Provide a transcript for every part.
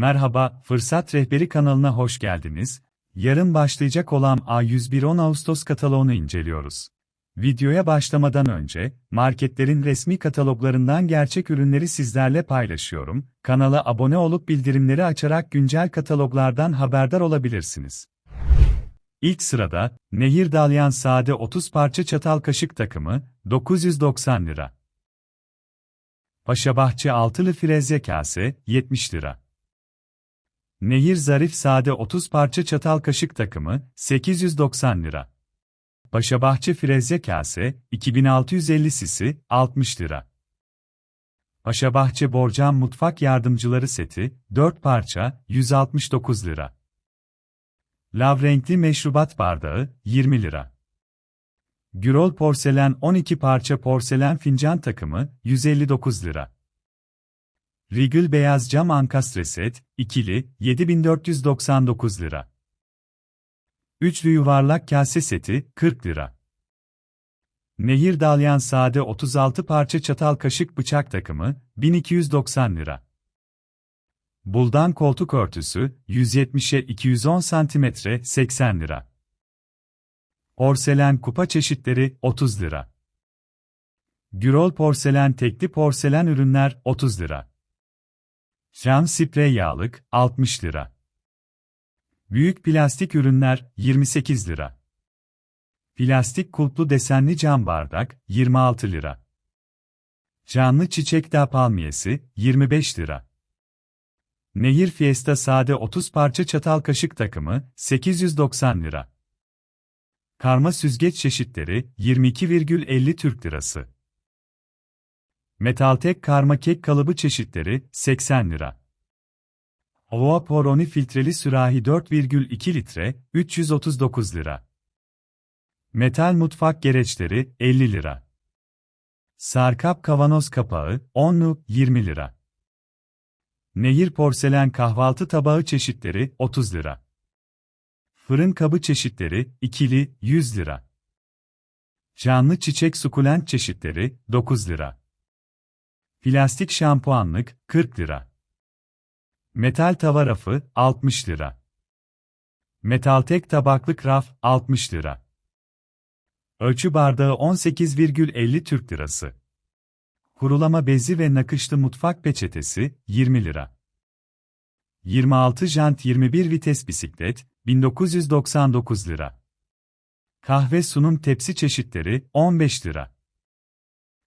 Merhaba, Fırsat Rehberi kanalına hoş geldiniz. Yarın başlayacak olan A101 Ağustos kataloğunu inceliyoruz. Videoya başlamadan önce, marketlerin resmi kataloglarından gerçek ürünleri sizlerle paylaşıyorum. Kanala abone olup bildirimleri açarak güncel kataloglardan haberdar olabilirsiniz. İlk sırada, Nehir Dalyan Sade 30 parça çatal kaşık takımı, 990 lira. Paşabahçe altılı frezye kase, 70 lira. Nehir Zarif Sade 30 parça çatal kaşık takımı, 890 lira. Paşabahçe frezye kase, 2650 sisi, 60 lira. Paşabahçe Borcam Mutfak Yardımcıları seti, 4 parça, 169 lira. Lav renkli meşrubat bardağı, 20 lira. Gürol porselen 12 parça porselen fincan takımı, 159 lira. Regal beyaz cam ankastre set, ikili, 7499 lira. Üçlü yuvarlak kase seti, 40 lira. Nehir dalyan sade 36 parça çatal kaşık bıçak takımı, 1290 lira. Buldan koltuk örtüsü, 170'e 210 cm, 80 lira. Porselen kupa çeşitleri, 30 lira. Gürol porselen tekli porselen ürünler, 30 lira. Cam sprey yağlık, 60 lira. Büyük plastik ürünler, 28 lira. Plastik kulplu desenli cam bardak, 26 lira. Canlı çiçek dağ palmiyesi, 25 lira. Nehir Fiesta sade 30 parça çatal kaşık takımı, 890 lira. Karma süzgeç çeşitleri, 22,50 Türk lirası. Metaltek karma kek kalıbı çeşitleri, 80 lira. Ova Poroni filtreli sürahi 4,2 litre, 339 lira. Metal mutfak gereçleri, 50 lira. Sarkap kavanoz kapağı, 10'lu, 20 lira. Nehir porselen kahvaltı tabağı çeşitleri, 30 lira. Fırın kabı çeşitleri, ikili, 100 lira. Canlı çiçek sukulent çeşitleri, 9 lira. Plastik şampuanlık, 40 lira. Metal tava rafı, 60 lira. Metal tek tabaklık raf, 60 lira. Ölçü bardağı 18,50 Türk lirası. Kurulama bezi ve nakışlı mutfak peçetesi, 20 lira. 26 jant 21 vites bisiklet, 1999 lira. Kahve sunum tepsi çeşitleri, 15 lira.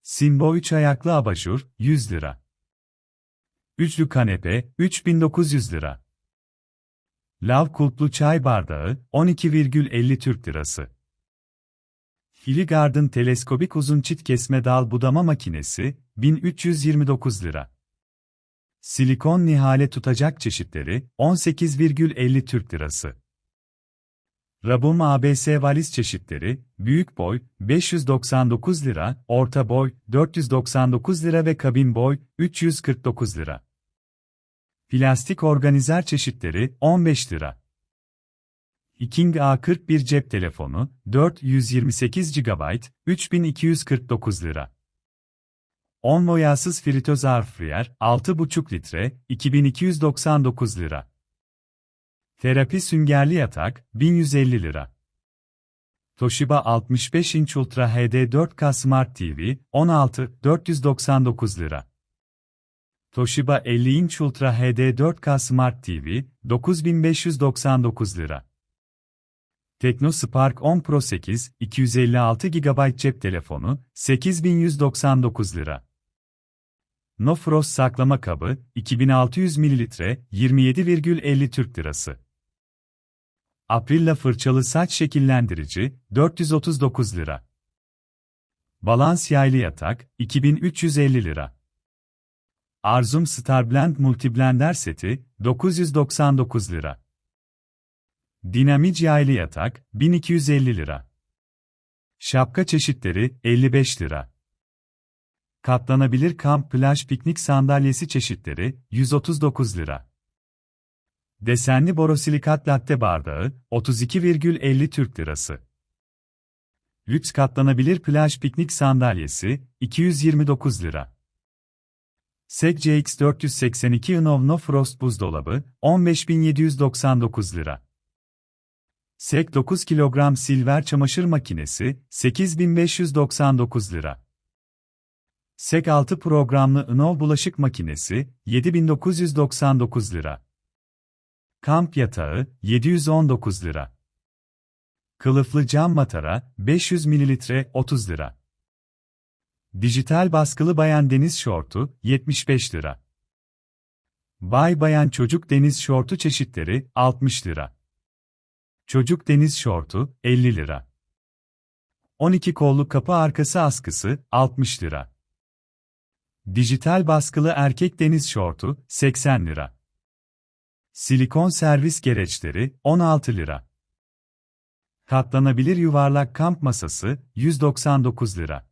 Simbo 3 ayaklı abajur, 100 lira. Üçlü kanepe, 3900 lira. Lav kulplu çay bardağı, 12,50 Türk lirası. Hiligarden teleskobik uzun çit kesme dal budama makinesi, 1329 lira. Silikon nihale tutacak çeşitleri, 18,50 Türk lirası. Rabum ABS valiz çeşitleri, büyük boy, 599 lira, orta boy, 499 lira ve kabin boy, 349 lira. Plastik organizer çeşitleri, 15 lira. King A41 cep telefonu, 428 GB, 3249 lira. Onvo yağsız fritöz airfryer, 6,5 litre, 2299 lira. Terapi süngerli yatak, 1150 lira. Toshiba 65 inç Ultra HD 4K Smart TV, 16, 499 lira. Toshiba 50 inç Ultra HD 4K Smart TV, 9599 lira. TeknoSpark 10 Pro 8, 256 GB cep telefonu, 8199 lira. No Frost saklama kabı, 2600 ml, 27,50 Türk lirası. Aprilla fırçalı saç şekillendirici, 439 lira. Balans yaylı yatak, 2350 lira. Arzum Starblend Multiblender seti, 999 lira. Dinamic yaylı yatak, 1250 lira. Şapka çeşitleri, 55 lira. Katlanabilir kamp plaj piknik sandalyesi çeşitleri, 139 lira. Desenli borosilikat latte bardağı, 32,50 Türk lirası. Lüks katlanabilir plaj piknik sandalyesi, 229 lira. SEG CX482 Inov No Frost buzdolabı, 15.799 lira. SEG 9 kilogram silver çamaşır makinesi, 8599 lira. SEG 6 programlı Inov bulaşık makinesi, 7999 lira. Kamp yatağı, 719 lira. Kılıflı cam matara, 500 mililitre, 30 lira. Dijital baskılı bayan deniz şortu, 75 lira. Bay bayan çocuk deniz şortu çeşitleri, 60 lira. Çocuk deniz şortu, 50 lira. 12 kollu kapı arkası askısı, 60 lira. Dijital baskılı erkek deniz şortu, 80 lira. Silikon servis gereçleri, 16 lira. Katlanabilir yuvarlak kamp masası, 199 lira.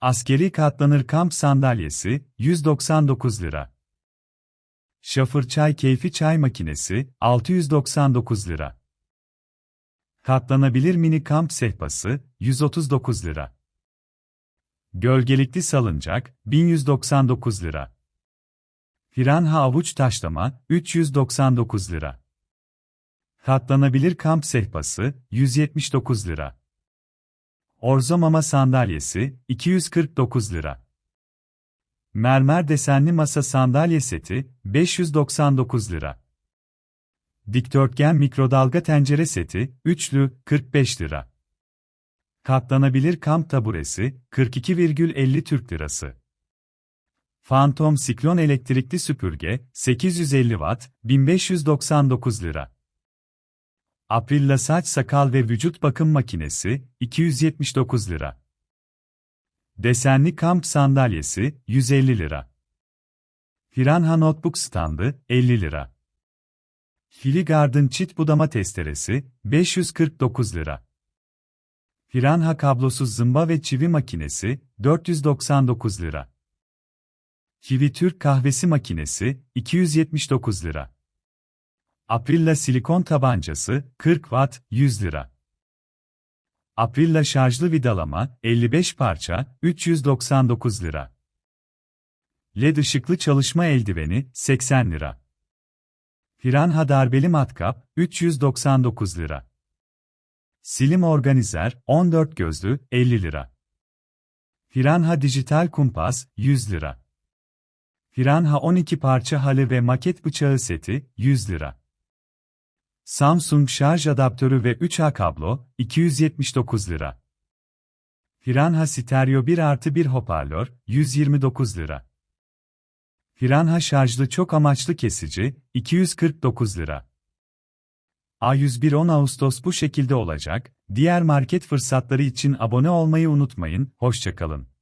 Askeri katlanır kamp sandalyesi, 199 lira. Şafır çay keyfi çay makinesi, 699 lira. Katlanabilir mini kamp sehpası, 139 lira. Gölgelikli salıncak, 1199 lira. Piranha avuç taşlama, 399 lira. Katlanabilir kamp sehpası, 179 lira. Orzo mama sandalyesi, 249 lira. Mermer desenli masa sandalye seti, 599 lira. Dikdörtgen mikrodalga tencere seti, üçlü, 45 lira. Katlanabilir kamp taburesi, 42,50 Türk lirası. Phantom Siklon elektrikli süpürge, 850 watt, 1599 lira. Aprilla saç sakal ve vücut bakım makinesi, 279 lira. Desenli kamp sandalyesi, 150 lira. Piranha notebook standı, 50 lira. Fili çit budama testeresi, 549 lira. Piranha kablosuz zımba ve çivi makinesi, 499 lira. Kivi Türk kahvesi makinesi, 279 lira. Aprilla silikon tabancası, 40 watt, 100 lira. Aprilla şarjlı vidalama, 55 parça, 399 lira. LED ışıklı çalışma eldiveni, 80 lira. Piranha darbeli matkap, 399 lira. Silim organizer, 14 gözlü, 50 lira. Piranha dijital kumpas, 100 lira. Piranha 12 parça halı ve maket bıçağı seti, 100 lira. Samsung şarj adaptörü ve 3A kablo, 279 lira. Piranha stereo 1 artı 1 hoparlör, 129 lira. Piranha şarjlı çok amaçlı kesici, 249 lira. A101 10 Ağustos bu şekilde olacak, diğer market fırsatları için abone olmayı unutmayın, hoşçakalın.